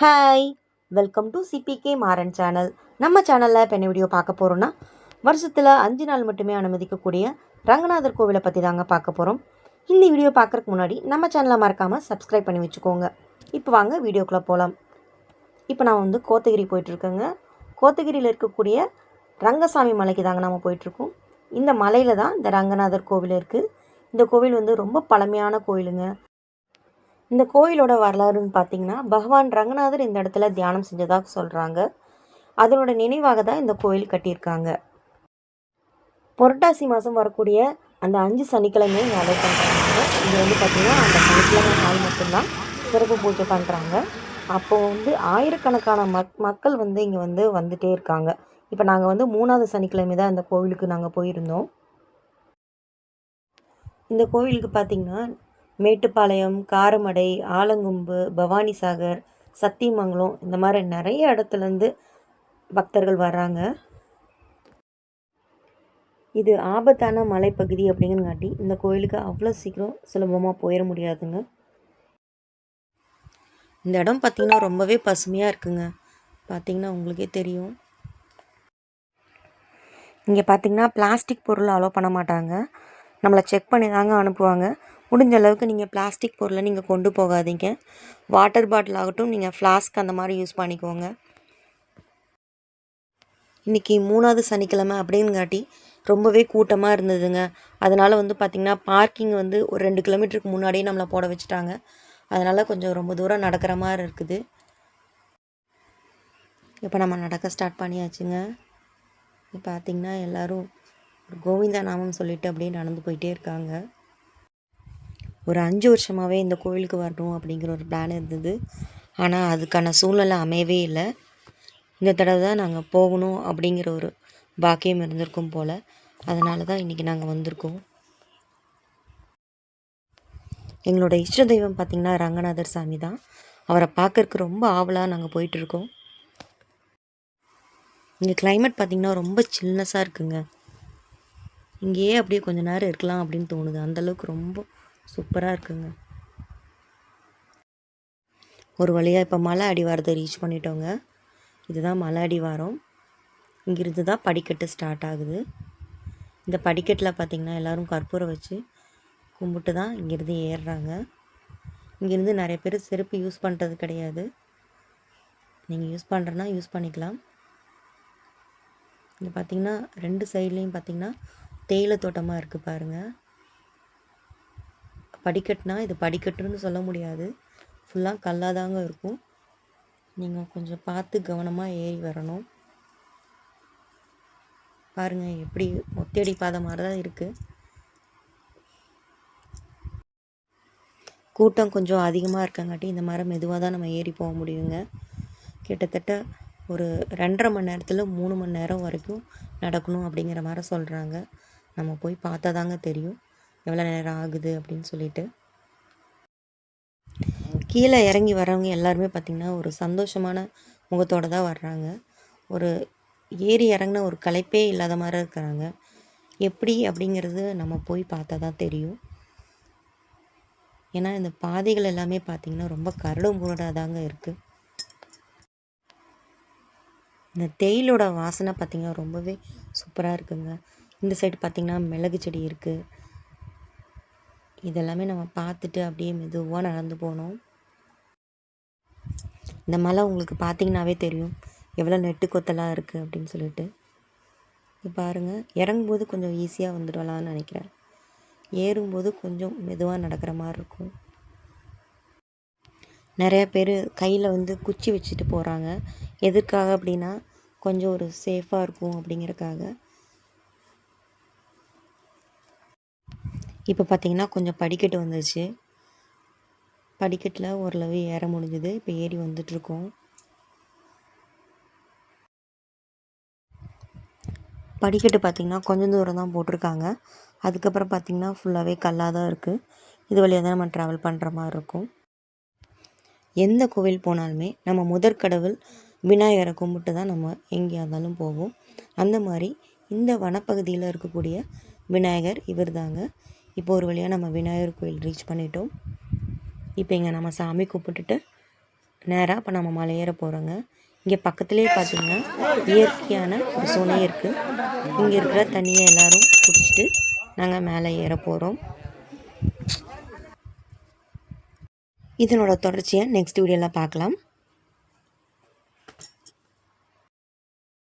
Hi welcome to CBK Maran channel நம்ம சேனலில் இப்போ என்ன வீடியோ பார்க்க போகிறோன்னா வருஷத்தில் அஞ்சு நாள் மட்டுமே அனுமதிக்கக்கூடிய ரங்கநாதர் கோவிலை பற்றி தாங்க பார்க்க போகிறோம் இந்த வீடியோ பார்க்குறதுக்கு முன்னாடி நம்ம சேனலை மறக்காமல் சப்ஸ்கிரைப் பண்ணி வச்சுக்கோங்க. இப்போ வாங்க வீடியோக்குள்ளே போகலாம் இப்போ நான் வந்து கோத்தகிரி போயிட்டுருக்கேங்க. கோத்தகிரியில் இருக்கக்கூடிய ரங்கசாமி மலைக்கு தாங்க நம்ம போயிட்டுருக்கோம். இந்த மலையில் தான் இந்த ரங்கநாதர் கோவில் இருக்குது இந்த கோவில் வந்து ரொம்ப பழமையான கோவிலுங்க இந்த கோயிலோட வரலாறுன்னு பார்த்தீங்கன்னா பகவான் ரங்கநாதர் இந்த இடத்துல தியானம் செஞ்சதாக சொல்கிறாங்க அதனோட நினைவாக தான் இந்த கோயில் கட்டியிருக்காங்க. புரட்டாசி மாதம் வரக்கூடிய அந்த அஞ்சு சனிக்கிழமை இங்கே அலோவ் பண்ணுறாங்க இங்கே வந்து பார்த்திங்கன்னா அந்த சனிக்கிழமை நாள் மட்டும்தான் சிறப்பு பூஜை பண்ணுறாங்க அப்போ வந்து ஆயிரக்கணக்கான மக் மக்கள் வந்து இங்கே வந்து வந்துட்டே இருக்காங்க. இப்போ நாங்கள் வந்து மூணாவது சனிக்கிழமை தான் இந்த கோவிலுக்கு நாங்கள் போயிருந்தோம். இந்த கோவிலுக்கு பார்த்திங்கன்னா மேட்டுப்பாளையம் காரமடை ஆலங்கொம்பு பவானிசாகர் சத்தியமங்கலம் இந்த மாதிரி நிறைய இடத்துலேருந்து பக்தர்கள் வர்றாங்க. இது ஆபத்தான மலைப்பகுதி அப்படிங்கிறங்காட்டி இந்த கோயிலுக்கு அவ்வளோ சீக்கிரம் சுலபமாக போயிட முடியாதுங்க. இந்த இடம் பார்த்திங்கன்னா ரொம்பவே பசுமையாக இருக்குங்க. பார்த்திங்கன்னா உங்களுக்கே தெரியும். இங்கே பார்த்திங்கன்னா பிளாஸ்டிக் பொருள் அலோவ் பண்ண மாட்டாங்க. நம்மளை செக் பண்ணி தாங்க அனுப்புவாங்க. முடிஞ்ச அளவுக்கு நீங்கள் பிளாஸ்டிக் பொருளை நீங்கள் கொண்டு போகாதீங்க. வாட்டர் பாட்டில் ஆகட்டும் நீங்கள் ஃப்ளாஸ்க் அந்த மாதிரி யூஸ் பண்ணிக்கோங்க. இன்றைக்கி மூணாவது சனிக்கிழமை அப்படிங்காட்டி ரொம்பவே கூட்டமாக இருந்ததுங்க. அதனால் வந்து பார்த்திங்கன்னா பார்க்கிங் வந்து ஒரு ரெண்டு கிலோமீட்டருக்கு முன்னாடியே நம்மளை போட வச்சுட்டாங்க. அதனால் கொஞ்சம் ரொம்ப தூரம் நடக்கிற மாதிரி இருக்குது. இப்போ நம்ம நடக்க ஸ்டார்ட் பண்ணியாச்சுங்க. இப்போ பார்த்திங்கன்னா எல்லோரும் கோவிந்தா நாமம் சொல்லிவிட்டு அப்படியே நடந்து போயிட்டே இருக்காங்க. ஒரு அஞ்சு வருஷமாகவே இந்த கோவிலுக்கு வரணும் அப்படிங்கிற ஒரு பிளான் இருந்தது. ஆனால் அதுக்கான சூழ்நிலை அமையவே இல்லை. இந்த தடவை தான் நாங்கள் போகணும் அப்படிங்கிற ஒரு பாக்கியம் இருந்திருக்கும் போல். அதனால தான் இன்றைக்கி நாங்கள் வந்திருக்கோம். எங்களோட இஷ்ட தெய்வம் பார்த்திங்கன்னா ரங்கநாதர் சாமி தான். அவரை பார்க்கறக்கு ரொம்ப ஆவலாக நாங்கள் போயிட்டுருக்கோம். இங்கே கிளைமேட் பார்த்திங்கன்னா ரொம்ப சில்னஸாக இருக்குங்க. இங்கேயே அப்படியே கொஞ்ச நேரம் இருக்கலாம் அப்படின்னு தோணுது. அந்தளவுக்கு ரொம்ப சூப்பராக இருக்குங்க. ஒரு வழியாக இப்போ மலை அடிவாரத்தை ரீச் பண்ணிட்டோங்க. இதுதான் மலை அடிவாரம். இங்கிருந்து தான் படிக்கட்டு ஸ்டார்ட் ஆகுது. இந்த படிக்கட்டில் பார்த்திங்கன்னா எல்லோரும் கற்பூரம் வச்சு கும்பிட்டு தான் இங்கேருந்து ஏறுறாங்க. இங்கேருந்து நிறைய பேர் செருப்பு யூஸ் பண்ணுறது கிடையாது. நீங்கள் யூஸ் பண்ணுறனா யூஸ் பண்ணிக்கலாம். இங்கே பார்த்திங்கன்னா ரெண்டு சைட்லேயும் பார்த்திங்கன்னா தேயிலை தோட்டமாக இருக்குது பாருங்கள் படிக்கட்டுனா இது படிக்கட்டுன்னு சொல்ல முடியாது. ஃபுல்லாக கல்லாக தாங்க இருக்கும். நீங்கள் கொஞ்சம் பார்த்து கவனமாக ஏறி வரணும். பாருங்கள் எப்படி ஒத்தடி பாதை மாதிரி தான் இருக்குது கூட்டம் கொஞ்சம் அதிகமாக இருக்கங்காட்டி இந்த மாதிரி மெதுவாக தான் நம்ம ஏறி போக முடியுங்க. கிட்டத்தட்ட ஒரு ரெண்டரை மணி நேரத்தில் மூணு மணி நேரம் வரைக்கும் நடக்கணும் அப்படிங்கிற மாதிரி சொல்கிறாங்க நம்ம போய் பார்த்தா தாங்க தெரியும். எவ்வளோ நேரம் ஆகுது அப்படின்னு சொல்லிட்டு. கீழே இறங்கி வரவங்க எல்லாருமே பார்த்திங்கன்னா ஒரு சந்தோஷமான முகத்தோடு தான் வர்றாங்க. ஒரு ஏறி இறங்கின ஒரு களைப்பே இல்லாத மாதிரி இருக்கிறாங்க. எப்படி அப்படிங்கிறது நம்ம போய் பார்த்தா தான் தெரியும். ஏன்னா இந்த பாதைகள் எல்லாமே பார்த்திங்கன்னா ரொம்ப கரடும் முரடாக தாங்க இருக்குது இந்த தேயிலோட வாசனை பார்த்திங்கன்னா ரொம்பவே சூப்பராக இருக்குங்க. இந்த சைடு பார்த்திங்கன்னா மிளகு செடி இருக்குது இதெல்லாமே நம்ம பார்த்துட்டு அப்படியே மெதுவாக நடந்து போனோம் இந்த மலை உங்களுக்கு பார்த்தீங்கன்னாவே தெரியும். எவ்வளோ நெட்டு கொத்தலாக இருக்குது அப்படின்னு சொல்லிட்டு. பாருங்கள் இறங்கும்போது கொஞ்சம் ஈஸியாக வந்துடலாம்னு நினைக்கிறேன். ஏறும்போது கொஞ்சம் மெதுவாக நடக்கிற மாதிரி இருக்கும். நிறைய பேர் கையில் வந்து குச்சி வச்சுட்டு போகிறாங்க எதுக்காக அப்படின்னா கொஞ்சம் ஒரு சேஃபாக இருக்கும் அப்படிங்கிறக்காக இப்போ பார்த்திங்கன்னா கொஞ்சம் படிக்கட்டு வந்துச்சு படிக்கட்டில் ஓரளவு ஏற முடிஞ்சுது. இப்போ ஏறி வந்துட்ருக்கோம் படிக்கட்டு பார்த்திங்கன்னா கொஞ்சம் தூரம் தான் போட்டிருக்காங்க. அதுக்கப்புறம் பார்த்திங்கன்னா ஃபுல்லாகவே கல்லாக தான் இருக்குது இது வழியாக தான் நம்ம ட்ராவல் பண்ணுற மாதிரி இருக்கும். எந்த கோவில் போனாலுமே நம்ம முதற்கடவுள் விநாயகரை கும்பிட்டு தான் நம்ம எங்கேயா இருந்தாலும் போவோம். அந்த மாதிரி இந்த வனப்பகுதியில் இருக்கக்கூடிய விநாயகர் இவர் தாங்க இப்போ ஒரு வழியாக நம்ம விநாயகர் கோயில் ரீச் பண்ணிட்டோம். இப்போ இங்கே நம்ம சாமி கும்பிட்டுட்டு நேராக இப்போ நம்ம மலை ஏற போகிறோங்க இங்கே பக்கத்துலேயே பார்த்தீங்கன்னா இயற்கையான ஒரு இருக்குது இங்கே இருக்கிற தண்ணியை எல்லோரும் குடிச்சிட்டு நாங்கள் மேலே ஏற போகிறோம் இதனோட தொடர்ச்சியை நெக்ஸ்ட் வீடியோவில் பார்க்கலாம்